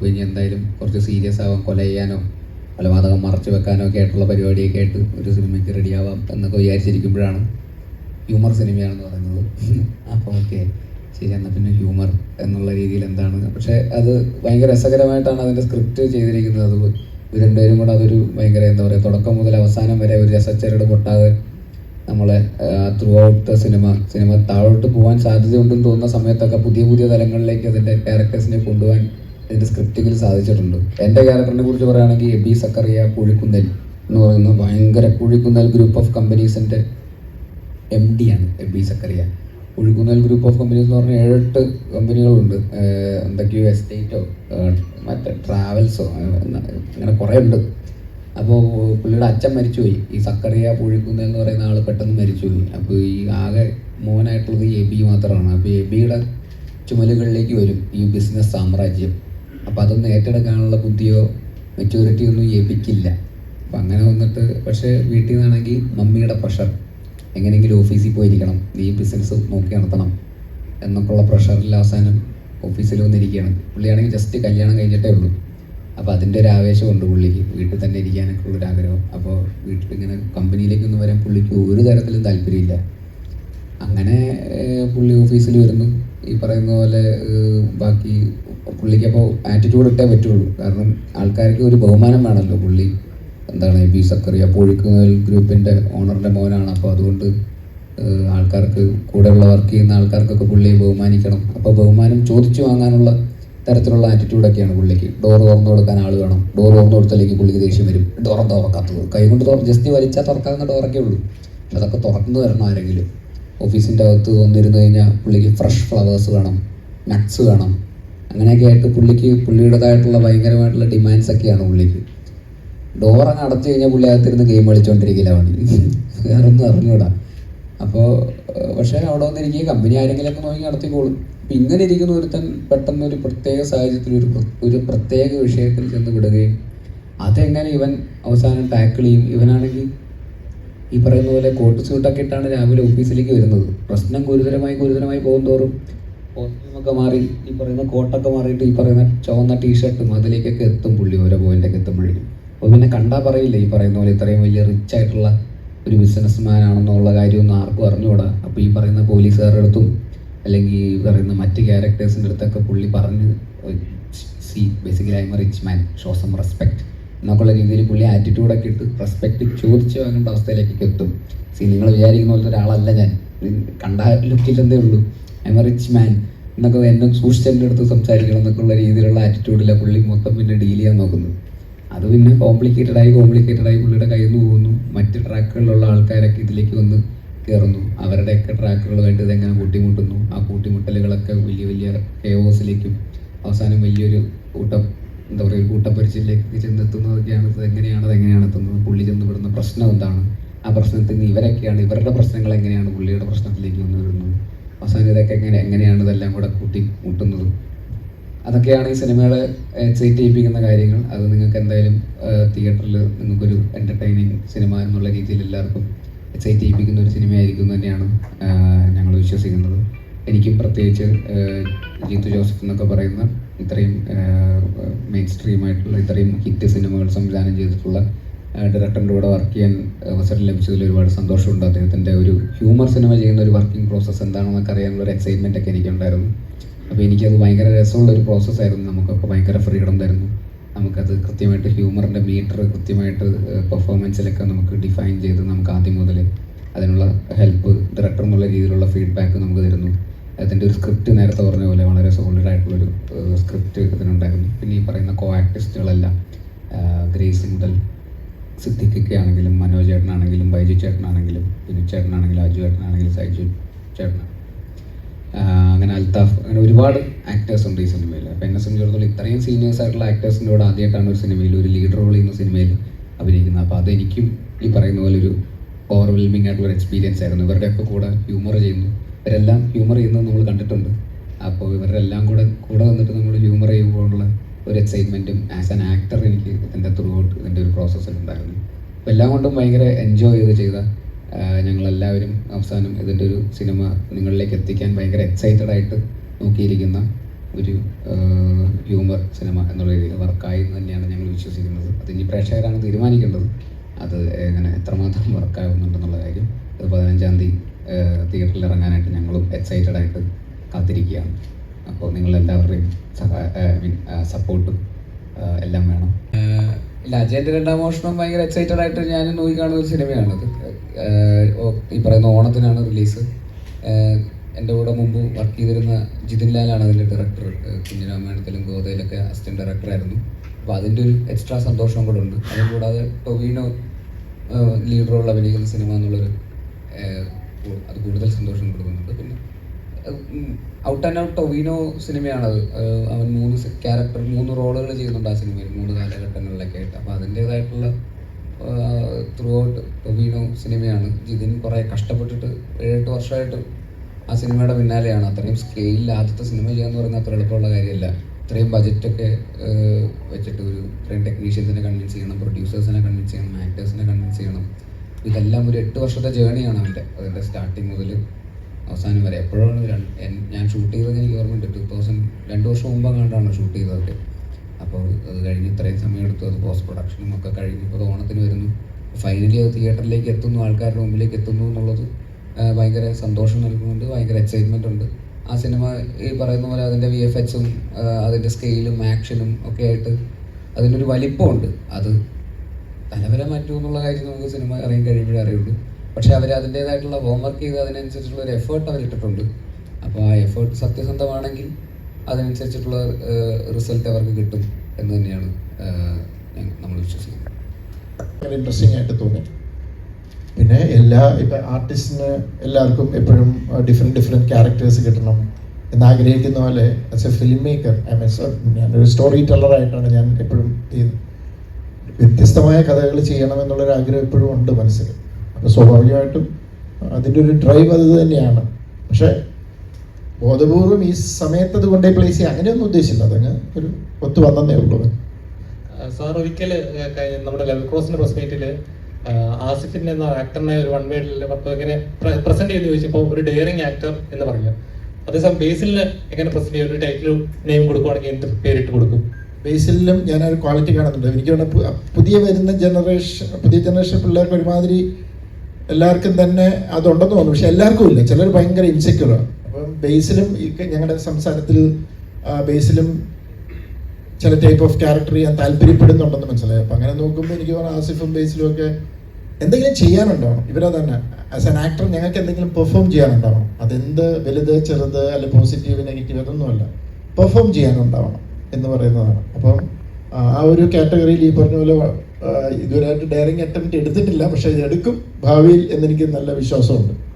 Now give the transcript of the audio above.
അപ്പോൾ ഇനി എന്തായാലും കുറച്ച് സീരിയസ് ആവാം കൊല ചെയ്യാനോ കൊലപാതകം മറച്ചു വെക്കാനോ ഒക്കെ ആയിട്ടുള്ള പരിപാടിയൊക്കെ ആയിട്ട് ഒരു സിനിമയ്ക്ക് റെഡിയാവാം എന്നൊക്കെ വിചാരിച്ചിരിക്കുമ്പോഴാണ് ഹ്യൂമർ സിനിമയാണെന്ന് പറയുന്നത്. അപ്പോൾ ഓക്കെ ശരി എന്നാൽ പിന്നെ ഹ്യൂമർ എന്നുള്ള രീതിയിൽ എന്താണ്? പക്ഷേ അത് ഭയങ്കര രസകരമായിട്ടാണ് അതിന്റെ സ്ക്രിപ്റ്റ് ചെയ്തിരിക്കുന്നത്. അത് രണ്ടുപേരും കൂടെ അതൊരു ഭയങ്കര എന്താ പറയുക തുടക്കം മുതൽ അവസാനം വരെ ഒരു രസച്ചരട് പൊട്ടാതെ നമ്മളെ ത്രൂ ഔട്ട് സിനിമ സിനിമ താഴോട്ട് പോകാൻ സാധ്യതയുണ്ടെന്ന് തോന്നുന്ന സമയത്തൊക്കെ പുതിയ പുതിയ തലങ്ങളിലേക്ക് അതിന്റെ ക്യാരക്ടേഴ്സിനെ കൊണ്ടുപോകാൻ ഇതിന്റെ സ്ക്രിപ്റ്റിങ്ങിൽ സാധിച്ചിട്ടുണ്ട്. എന്റെ ക്യാരക്ടറിനെ കുറിച്ച് പറയുകയാണെങ്കിൽ എബി സക്കറിയ പുഴിക്കുന്നൽ എന്ന് പറയുന്ന ഭയങ്കര പുഴിക്കുന്നൽ ഗ്രൂപ്പ് ഓഫ് കമ്പനീസിന്റെ എം ഡി ആണ് Aby Zachariah. Kuzhikkunnel group of companies എന്ന് പറഞ്ഞാൽ ഏഴെട്ട് കമ്പനികളുണ്ട് എന്തൊക്കെയോ എസ്റ്റേറ്റോ മറ്റേ ട്രാവൽസോ അങ്ങനെ കുറേ ഉണ്ട്. അപ്പോൾ പുള്ളിയുടെ അച്ഛൻ മരിച്ചുപോയി. ഈ സക്കറിയ പുഴിക്കുന്നൽ എന്ന് പറയുന്ന ആൾ പെട്ടെന്ന് മരിച്ചുപോയി. അപ്പോൾ ഈ ആകെ മോനായിട്ടുള്ളത് എബി മാത്രമാണ്. അപ്പോൾ എബിയുടെ ചുമലുകളിലേക്ക് വരും ഈ ബിസിനസ് സാമ്രാജ്യം. അപ്പോൾ അതൊന്നും ഏറ്റെടുക്കാനുള്ള ബുദ്ധിയോ മെച്യൂരിറ്റിയോ ഒന്നും ഏൽപ്പിക്കില്ല. അപ്പം അങ്ങനെ വന്നിട്ട് പക്ഷേ വീട്ടിൽ നിന്നാണെങ്കിൽ മമ്മിയുടെ പ്രഷർ എങ്ങനെയെങ്കിലും ഓഫീസിൽ പോയിരിക്കണം. നീ ബിസിനസ് നോക്കി നടത്തണം എന്നൊക്കെയുള്ള പ്രഷറിൽ അവസാനം ഓഫീസിൽ വന്നിരിക്കുകയാണ്. പുള്ളിയാണെങ്കിൽ ജസ്റ്റ് കല്യാണം കഴിഞ്ഞിട്ടേ ഉള്ളൂ. അപ്പോൾ അതിന്റെ ഒരു ആവേശമുണ്ട് പുള്ളിക്ക്. വീട്ടിൽ തന്നെ ഇരിക്കാനൊക്കെ ഉള്ളൊരു ആഗ്രഹം. അപ്പോൾ വീട്ടിൽ ഇങ്ങനെ കമ്പനിയിലേക്കൊന്നും വരാൻ പുള്ളിക്ക് ഒരു തരത്തിലും താല്പര്യമില്ല. അങ്ങനെ പുള്ളി ഓഫീസിൽ വരുന്നു. ഈ പറയുന്ന പോലെ ബാക്കി പുള്ളിക്ക് അപ്പോൾ ആറ്റിറ്റ്യൂഡ് ഇട്ടേ പറ്റുള്ളൂ. കാരണം ആൾക്കാർക്ക് ഒരു ബഹുമാനം വേണമല്ലോ പുള്ളി. എന്താണ് ബി സക്കറിയ പൊഴിക്കുന്നൽ ഗ്രൂപ്പിന്റെ ഓണറിന്റെ മോനാണ്. അപ്പോൾ അതുകൊണ്ട് ആൾക്കാർക്ക് കൂടെയുള്ള വർക്ക് ചെയ്യുന്ന ആൾക്കാർക്കൊക്കെ പുള്ളിയെ ബഹുമാനിക്കണം. അപ്പോൾ ബഹുമാനം ചോദിച്ചു വാങ്ങാനുള്ള തരത്തിലുള്ള ആറ്റിറ്റ്യൂഡൊക്കെയാണ് പുള്ളിക്ക്. ഡോർ തുറന്നു കൊടുക്കാൻ ആൾ വേണം. ഡോർ തുറന്നു കൊടുത്തില്ലെങ്കിൽ പുള്ളിക്ക് ദേഷ്യം വരും. ഡോർ തുറക്കാത്തത് കൈകൊണ്ട് ജസ്റ്റ് വലിച്ചാൽ തുറക്കാവുന്ന ഡോറൊക്കെ ഉള്ളൂ. അതൊക്കെ തുറന്നു തരണം ആരെങ്കിലും. ഓഫീസിന്റെ അകത്ത് വന്നിരുന്നു കഴിഞ്ഞാൽ പുള്ളിക്ക് ഫ്രഷ് ഫ്ലവേഴ്സ് വേണം നട്ട്സ് വേണം അങ്ങനെയൊക്കെ ആയിട്ട് പുള്ളിക്ക് പുള്ളിയുടേതായിട്ടുള്ള ഭയങ്കരമായിട്ടുള്ള ഡിമാൻഡ്സ് ഒക്കെയാണ് പുള്ളിക്ക്. ഡോർ അങ്ങ് അടച്ചു കഴിഞ്ഞാൽ പുള്ളി അകത്തിരുന്ന് ഗെയിം കളിച്ചുകൊണ്ടിരിക്കില്ല പണി വേറെ ഒന്നും അറിഞ്ഞൂടാ. അപ്പോൾ പക്ഷേ അവിടെ വന്നിരിക്കുക കമ്പനി ആരെങ്കിലുമൊക്കെ നോക്കി നടത്തിക്കോളും. അപ്പം ഇങ്ങനെ ഇരിക്കുന്ന ഒരുത്തൻ പെട്ടെന്ന് ഒരു പ്രത്യേക സാഹചര്യത്തിൽ ഒരു ഒരു പ്രത്യേക വിഷയത്തിൽ ചെന്ന് വിടുകയും അതെങ്ങനെ ഇവൻ അവസാനം ടാക്കിൾ ചെയ്യും? ഇവനാണെങ്കിൽ ഈ പറയുന്ന പോലെ കോട്ട് സ്യൂട്ടൊക്കെ ഇട്ടാണ് രാവിലെ ഓഫീസിലേക്ക് വരുന്നത്. പ്രശ്നം ഗുരുതരമായി ഗുരുതരമായി പോകും തോറും. കോസ്റ്റ്യൂമൊക്കെ മാറി ഈ പറയുന്ന കോട്ടൊക്കെ മാറിയിട്ട് ഈ പറയുന്ന ചുവന്ന ടീഷർട്ടും അതിലേക്കൊക്കെ എത്തും പുള്ളി ഓരോ പോയിന്റൊക്കെ എത്തുമ്പോഴേക്കും. അപ്പോൾ പിന്നെ കണ്ടാൽ പറയില്ല ഈ പറയുന്ന പോലെ ഇത്രയും വലിയ റിച്ച് ആയിട്ടുള്ള ഒരു ബിസിനസ് മാൻ ആണെന്നുള്ള കാര്യമൊന്നും ആർക്കും അറിഞ്ഞുകൂടാ. അപ്പോൾ ഈ പറയുന്ന പോലീസുകാരുടെ അടുത്തും അല്ലെങ്കിൽ ഈ പറയുന്ന മറ്റ് ക്യാരക്ടേഴ്സിന്റെ അടുത്തൊക്കെ പുള്ളി പറഞ്ഞ് see basically I am rich man show some respect എന്നൊക്കെയുള്ള രീതിയിൽ പുള്ളി ആറ്റിറ്റ്യൂഡൊക്കെ ഇട്ട് റെസ്പെക്ട് ചോദിച്ചു വാങ്ങേണ്ട അവസ്ഥയിലേക്കൊക്കെ എത്തും. സി നിങ്ങൾ വിചാരിക്കുന്ന പോലത്തെ ഒരാളല്ല ഞാൻ. കണ്ടാൽ ലുക്കില്ലെന്നേ ഉള്ളൂ. I am a rich man എന്നൊക്കെ എന്നെ സൂക്ഷിച്ചതിന്റെ അടുത്ത് സംസാരിക്കണം എന്നൊക്കെയുള്ള രീതിയിലുള്ള ആറ്റിറ്റ്യൂഡിലാണ് പുള്ളി മൊത്തം പിന്നെ ഡീൽ ചെയ്യാൻ നോക്കുന്നത് അത് പിന്നെ കോംപ്ലിക്കേറ്റഡ് ആയി കോംപ്ലിക്കേറ്റഡ് ആയി പുള്ളിയുടെ കയ്യിൽ നിന്ന് പോകുന്നു. മറ്റ് ട്രാക്കുകളിലുള്ള ആൾക്കാരൊക്കെ ഇതിലേക്ക് വന്ന് കയറുന്നു അവരുടെയൊക്കെ ട്രാക്കുകളുമായിട്ട് ഇതെങ്ങനെ കൂട്ടിമുട്ടുന്നു. ആ കൂട്ടിമുട്ടലുകളൊക്കെ വലിയ വലിയ കേവോസിലേക്കും അവസാനം വലിയൊരു കൂട്ടം എന്താ പറയുക ഒരു കൂട്ടപ്പരിച്ചിലേക്ക് ചെന്നെത്തുന്നതൊക്കെയാണ്. ഇത് എങ്ങനെയാണ് അത് എങ്ങനെയാണ് എത്തുന്നത്? പുള്ളി ചെന്നപ്പെടുന്ന പ്രശ്നം എന്താണ്? ആ പ്രശ്നത്തിൽ നിന്ന് ഇവരൊക്കെയാണ് ഇവരുടെ പ്രശ്നങ്ങൾ എങ്ങനെയാണ് പുള്ളിയുടെ പ്രശ്നത്തിലേക്ക് വന്നു വരുന്നത്? അവസാനം ഇതൊക്കെ എങ്ങനെ എങ്ങനെയാണ് ഇതെല്ലാം കൂടെ കൂട്ടി മുട്ടുന്നത്? അതൊക്കെയാണ് ഈ സിനിമകളെ എക്സൈറ്റ് കാര്യങ്ങൾ. അത് നിങ്ങൾക്ക് എന്തായാലും തിയേറ്ററിൽ നിങ്ങൾക്കൊരു എന്റർടൈനിങ് സിനിമ എന്നുള്ള രീതിയിൽ എല്ലാവർക്കും എക്സൈറ്റ് ഒരു സിനിമയായിരിക്കും തന്നെയാണ് ഞങ്ങൾ വിശ്വസിക്കുന്നത്. എനിക്കും പ്രത്യേകിച്ച് ജീത്തു ജോസഫ് എന്നൊക്കെ പറയുന്ന ഇത്രയും മെയിൻ സ്ട്രീമായിട്ടുള്ള ഇത്രയും ഹിറ്റ് സിനിമകൾ സംവിധാനം ചെയ്തിട്ടുള്ള ഡയറക്ടറിന്റെ കൂടെ വർക്ക് ചെയ്യാൻ അവസരം ലഭിച്ചതിൽ ഒരുപാട് സന്തോഷമുണ്ട്. അദ്ദേഹത്തിന്റെ ഒരു ഹ്യൂമർ സിനിമ ചെയ്യുന്ന ഒരു വർക്കിംഗ് പ്രോസസ്സ് എന്താണെന്നൊക്കെ അറിയാനുള്ള ഒരു എക്സൈറ്റ്മെന്റ് ഒക്കെ എനിക്കുണ്ടായിരുന്നു. അപ്പോൾ എനിക്കത് ഭയങ്കര രസമുള്ള ഒരു പ്രോസസ്സായിരുന്നു നമുക്കൊക്കെ ഭയങ്കര ഫ്രീഡം തരുന്നു. നമുക്കത് കൃത്യമായിട്ട് ഹ്യൂമറിന്റെ മീറ്റർ കൃത്യമായിട്ട് പെർഫോമൻസിലൊക്കെ നമുക്ക് ഡിഫൈൻ ചെയ്ത് നമുക്ക് ആദ്യം മുതൽ അതിനുള്ള ഹെൽപ്പ് ഡയറക്ടർ എന്നുള്ള രീതിയിലുള്ള ഫീഡ്ബാക്ക് നമുക്ക് തരുന്നു. അതിന്റെ ഒരു സ്ക്രിപ്റ്റ് നേരത്തെ പറഞ്ഞ പോലെ വളരെ സോളിഡ് ആയിട്ടുള്ളൊരു സ്ക്രിപ്റ്റ് ഇതിനുണ്ടായിരുന്നു. പിന്നെ ഈ പറയുന്ന കോ ആക്ടിസ്റ്റുകളെല്ലാം ഗ്രേസ് മുതൽ സിദ്ദിഖൊക്കെ ആണെങ്കിലും മനോജ് ചേട്ടനാണെങ്കിലും ബൈജു ചേട്ടനാണെങ്കിലും ബിനു ചേട്ടനാണെങ്കിലും അജു ചേട്ടനാണെങ്കിലും സൈജു ചേട്ടൻ അങ്ങനെ അൽത്താഫ് അങ്ങനെ ഒരുപാട് ആക്ടേഴ്സ് ഉണ്ട് ഈ സിനിമയിൽ അപ്പോൾ എന്നെ സംബന്ധിച്ചിടത്തോളം ഇത്രയും സീനിയേഴ്സ് ആയിട്ടുള്ള ആക്ടേഴ്സിന്റെ കൂടെ ആദ്യമായിട്ടാണ് ഒരു സിനിമയിൽ ഒരു ലീഡ് റോൾ ചെയ്യുന്ന സിനിമയിൽ അഭിനയിക്കുന്നത്. അപ്പോൾ അതെനിക്കും ഈ പറയുന്ന പോലെ ഒരു ഓവർവെൽമിംഗ് ആയിട്ടുള്ള ഒരു എക്സ്പീരിയൻസ് ആയിരുന്നു. ഇവരുടെയൊക്കെ കൂടെ ഹ്യൂമർ ചെയ്യുന്നു. ഇവരെല്ലാം ഹ്യൂമർ ചെയ്യുന്നത് നമ്മൾ കണ്ടിട്ടുണ്ട്. അപ്പോൾ ഇവരുടെ എല്ലാം കൂടെ കൂടെ വന്നിട്ട് നമ്മൾ ഹ്യൂമർ ചെയ്യുമ്പോഴുള്ള ഒരു എക്സൈറ്റ്മെന്റും ആസ് ആൻ ആക്ടർ എനിക്ക് ഇതിന്റെ ത്രൂ ഔട്ട് ഇതിന്റെ ഒരു പ്രോസസ്സിൽ ഉണ്ടായിരുന്നു. അപ്പോൾ എല്ലാം കൊണ്ടും ഭയങ്കര എൻജോയ് ചെയ്ത് ചെയ്ത ഞങ്ങളെല്ലാവരും അവസാനം ഇതിന്റെ ഒരു സിനിമ നിങ്ങളിലേക്ക് എത്തിക്കാൻ ഭയങ്കര എക്സൈറ്റഡ് ആയിട്ട് നോക്കിയിരിക്കുന്ന ഒരു ഹ്യൂമർ സിനിമ എന്നുള്ള രീതിയിൽ വർക്കായി എന്ന് തന്നെയാണ് ഞങ്ങൾ വിശ്വസിക്കുന്നത്. അത് ഇനി പ്രേക്ഷകരാണ് തീരുമാനിക്കേണ്ടത്. അത് എങ്ങനെ എത്രമാത്രം വർക്കാകുന്നുണ്ടെന്നുള്ള കാര്യം അത് പതിനഞ്ചാം തീയതി തിയേറ്ററിൽ ഇറങ്ങാനായിട്ട് ഞങ്ങളും എക്സൈറ്റഡ് ആയിട്ട് കാത്തിരിക്കുകയാണ്. അപ്പോൾ നിങ്ങൾ എല്ലാവരുടെയും സപ്പോർട്ടും എല്ലാം വേണം. ഇല്ല അജയന്റെ രണ്ടാം മോഷണം ഭയങ്കര എക്സൈറ്റഡ് ആയിട്ട് ഞാൻ നോക്കി കാണുന്ന ഒരു സിനിമയാണ് ഈ പറയുന്ന ഓണത്തിനാണ് റിലീസ് എന്റെ കൂടെ മുമ്പ് വർക്ക് ചെയ്തിരുന്ന ജിതിൻ ലാലാണ് അതിന്റെ ഡയറക്ടർ കുഞ്ഞിരാമായണത്തിലും ഗോതയിലൊക്കെ അസിസ്റ്റന്റ് ഡയറക്ടറായിരുന്നു അപ്പോൾ അതിന്റെ ഒരു എക്സ്ട്രാ സന്തോഷം കൂടെ ഉണ്ട്. അതും കൂടാതെ ടൊവീനോ ലീഡ് റോൾ അഭിനയിക്കുന്ന സിനിമ എന്നുള്ളൊരു അത് കൂടുതൽ സന്തോഷം കൊടുക്കുന്നുണ്ട്. പിന്നെ ഔട്ട് ആൻഡ് ഔട്ട് ടൊവിനോ സിനിമയാണത്. അവൻ മൂന്ന് ക്യാരക്ടർ മൂന്ന് റോളുകൾ ചെയ്യുന്നുണ്ട് ആ സിനിമയിൽ മൂന്ന് കാലഘട്ടങ്ങളിലൊക്കെ ആയിട്ട്. അപ്പോൾ അതിന്റേതായിട്ടുള്ള ത്രൂ ഔട്ട് ടൊവിനോ സിനിമയാണ്. ജിതിൻ കുറേ കഷ്ടപ്പെട്ടിട്ട് ഏഴെട്ട് വർഷമായിട്ട് ആ സിനിമയുടെ പിന്നാലെയാണ്. അത്രയും സ്കെയിലിൽ ആദ്യത്തെ സിനിമ ചെയ്യാന്ന് പറയുന്നത് അത്ര എളുപ്പമുള്ള കാര്യമല്ല. ഇത്രയും ബജറ്റൊക്കെ വെച്ചിട്ട് ഒരു ഇത്രയും ടെക്നീഷ്യൻസിനെ കൺവിൻസ് ചെയ്യണം പ്രൊഡ്യൂസേഴ്സിനെ കൺവിൻസ് ചെയ്യണം ആക്ടേഴ്സിനെ കൺവിൻസ് ചെയ്യണം. ഇതെല്ലാം ഒരു എട്ട് വർഷത്തെ ജേണിയാണ് അവന്റെ. അതിന്റെ സ്റ്റാർട്ടിങ് മുതൽ അവസാനം വരെ. എപ്പോഴാണ് ഞാൻ ഷൂട്ട് ചെയ്തത് എനിക്ക് ഓർമ്മയുണ്ട് ടു തൗസൻഡ് രണ്ട് വർഷം മുമ്പ് കണ്ടാണ് ഷൂട്ട് ചെയ്തതൊക്കെ. അപ്പോൾ അത് കഴിഞ്ഞ് ഇത്രയും സമയം എടുത്തു. അത് പോസ്റ്റ് പ്രൊഡക്ഷനും ഒക്കെ കഴിഞ്ഞ് ഇപ്പോൾ ഓണത്തിന് വരുന്നു. ഫൈനലി അത് തിയേറ്ററിലേക്ക് എത്തുന്നു. ആൾക്കാരുടെ മുമ്പിലേക്ക് എത്തുന്നു എന്നുള്ളത് ഭയങ്കര സന്തോഷം നൽകുന്നുണ്ട്. ഭയങ്കര എക്സൈറ്റ്മെന്റ് ഉണ്ട്. ആ സിനിമ ഈ പറയുന്ന പോലെ അതിന്റെ വി എഫ് എക്സും അതിന്റെ സ്കെയിലും ആക്ഷനും ഒക്കെ ആയിട്ട് അതിനൊരു വലിപ്പമുണ്ട്. അത് തലവരെ മാറ്റുമെന്നുള്ള കാര്യം നമുക്ക് സിനിമ അറിയാൻ കഴിയുമ്പോഴേ അറിയുള്ളൂ. പക്ഷേ അവർ അതിന്റേതായിട്ടുള്ള ഹോംവർക്ക് ചെയ്ത് അതിനനുസരിച്ചുള്ള ഒരു എഫേർട്ട് അവരിട്ടിട്ടുണ്ട് അപ്പോൾ ആ എഫേർട്ട് സത്യസന്ധമാണെങ്കിൽ അതിനനുസരിച്ചിട്ടുള്ള റിസൾട്ട് അവർക്ക് കിട്ടും എന്ന് തന്നെയാണ് നമ്മൾ വിശ്വസിക്കുന്നത്. ഇൻട്രസ്റ്റിംഗ് ആയിട്ട് തോന്നി. പിന്നെ എല്ലാ ഇപ്പം ആർട്ടിസ്റ്റിന് എല്ലാവർക്കും എപ്പോഴും ഡിഫറെന്റ് ഡിഫറെന്റ് ക്യാരക്ടേഴ്സ് കിട്ടണം എന്ന് ആഗ്രഹിക്കുന്ന പോലെ as a filmmaker I means ഞാനൊരു സ്റ്റോറി ടെല്ലറായിട്ടാണ് ഞാൻ എപ്പോഴും വ്യത്യസ്തമായ കഥകൾ ചെയ്യണം ചെയ്യണമെന്നുള്ളൊരു ആഗ്രഹം എപ്പോഴും ഉണ്ട് മനസ്സിൽ. സ്വാഭാവികമായിട്ടും അതിന്റെ ഒരു ഡ്രൈവ് അത് തന്നെയാണ്. പക്ഷേ ബോധപൂർവം ഈ സമയത്ത് അത് കൊണ്ടേ പ്ലേസ് ചെയ്യുക അങ്ങനെയൊന്നും ഉദ്ദേശിച്ചില്ല. അതങ്ങ് ഒരു ഒത്തു വന്നതേ ഉള്ളൂ. സാർ ഒരിക്കൽ നമ്മുടെ ലെവൽ ക്രോസിന്റെ പ്രസ് മീറ്റിൽ ആസിഫിൻ എന്ന ആക്ടറിനെ ഒരു വൺ വേഡിൽ ഇങ്ങനെ പ്രസന്റ് ചെയ്ത് ചോദിച്ചപ്പോൾ ഒരു ഡെയറിങ് ആക്ടർ എന്ന് പറഞ്ഞു. അതേസമയം ബേസിലിന് എങ്ങനെ പ്രസന്റ് ചെയ്യും? ഒരു ടൈറ്റിൽ നെയിം കൊടുക്കുവാണെങ്കിൽ എന്ത് പേരിട്ട് കൊടുക്കും? ബേസിലും ഞാൻ ഒരു ക്വാളിറ്റി കാണുന്നുണ്ട്. എനിക്ക് പുതിയ വരുന്ന ജനറേഷൻ പുതിയ ജനറേഷൻ പിള്ളേർക്ക് ഒരുമാതിരി എല്ലാവർക്കും തന്നെ അതുണ്ടെന്ന് തോന്നുന്നു. പക്ഷെ എല്ലാവർക്കും ഇല്ല. ചിലർ ഭയങ്കര ഇൻസെക്യൂറാണ് അപ്പം ബേസിലും ഞങ്ങളുടെ സംസാരത്തിൽ ബേസിലും ചില ടൈപ്പ് ഓഫ് ക്യാരക്ടർ ചെയ്യാൻ താല്പര്യപ്പെടുന്നുണ്ടെന്ന് മനസ്സിലായി. അപ്പം അങ്ങനെ നോക്കുമ്പോൾ എനിക്ക് തോന്നുന്നു ആസിഫും ബേസിലും ഒക്കെ എന്തെങ്കിലും ചെയ്യാനുണ്ടാവണം ഇവരെ തന്നെ. ആസ് ആൻ ആക്ടർ ഞങ്ങൾക്ക് എന്തെങ്കിലും പെർഫോം ചെയ്യാനുണ്ടാവണം. അതെന്ത് വലുത് ചെറുത് അല്ലെ പോസിറ്റീവ് നെഗറ്റീവ് അതൊന്നുമല്ല. പെർഫോം ചെയ്യാനുണ്ടാവണം എന്ന് പറയുന്നതാണ്. അപ്പം ആ ഒരു കാറ്റഗറിയിൽ ഈ പറഞ്ഞ പോലെ ഇതുവരെയായിട്ട് ഡയറിങ് അറ്റംപ്റ്റ് എടുത്തിട്ടില്ല പക്ഷേ എടുക്കും ഭാവിയിൽ എന്നെനിക്ക് നല്ല വിശ്വാസമുണ്ട്.